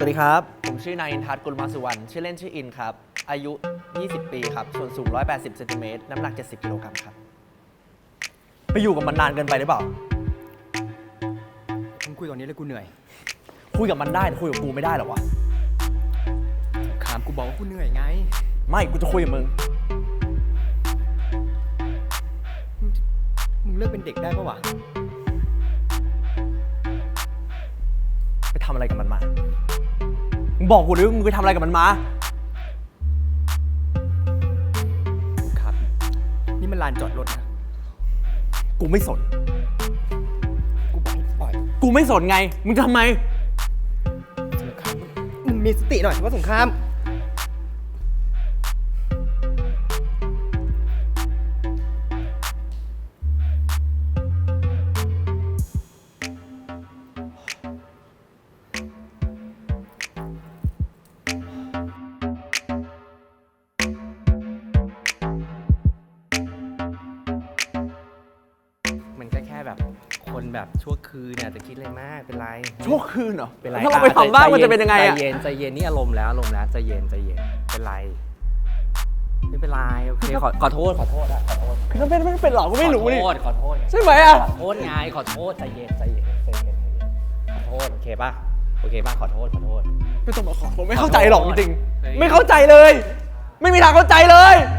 สวัสดีครับ ผมชื่อนายอินทัศน์กุลมาสุวรรณ ชื่อเล่นชื่ออินครับ อายุ 20 ปีครับ ส่วนสูง 180เซนติเมตรน้ำหนัก 70กิโลกรัมครับ ไปอยู่กับมันนานเกินไปหรือเปล่า มึงคุยตอนนี้เลยกูเหนื่อยคุยกับมันได้แต่คุยกับกูไม่ได้หรอวะ ขามกูบอกว่ากูเหนื่อยไง ไม่ กูจะคุยกับมึง มึงเลิกเป็นเด็กได้ปะวะ ไปทำอะไรกับมันมามึง บอกกูเลยว่ามึงไปทำอะไรกับมันมา ครับ นี่มันลานจอดรถนะ กูไม่สน กูบอกให้ปล่อยกูไม่สนไง มึงทำไม สงครามมึงมีสติหน่อยว่าสงคราม แบบชั่วคืนเนี่ยจะคิดอะไรมากเป็นไร ชั่วคืนเหรอเป็นไรถ้าเราไปทำบ้างมันจะเป็นยังไงใจอะเย็นใจเย็นนี่อารมณ์แล้วอารมณ์แล้วใจเย็นใจเย็นเป็นไรไม่เป็นไรโอเคขอขอโทษขอโทษอะขอโทษคือถ้าเป็นไม่เป็นหรอกกูไม่รู้นี่ขอโทษขอโทษใช่ไหมอะขอโทษไงขอโทษใจเย็นใจเย็นใจเย็นใจเย็นขอโทษโอเคป่ะโอเคป่ะขอโทษขอโทษไม่ต้องมาขอผมไม่เข้าใจหรอกจริงเฮ้ยๆไม่เข้าใจเลย ไม่มีทางเข้าใจเลยเ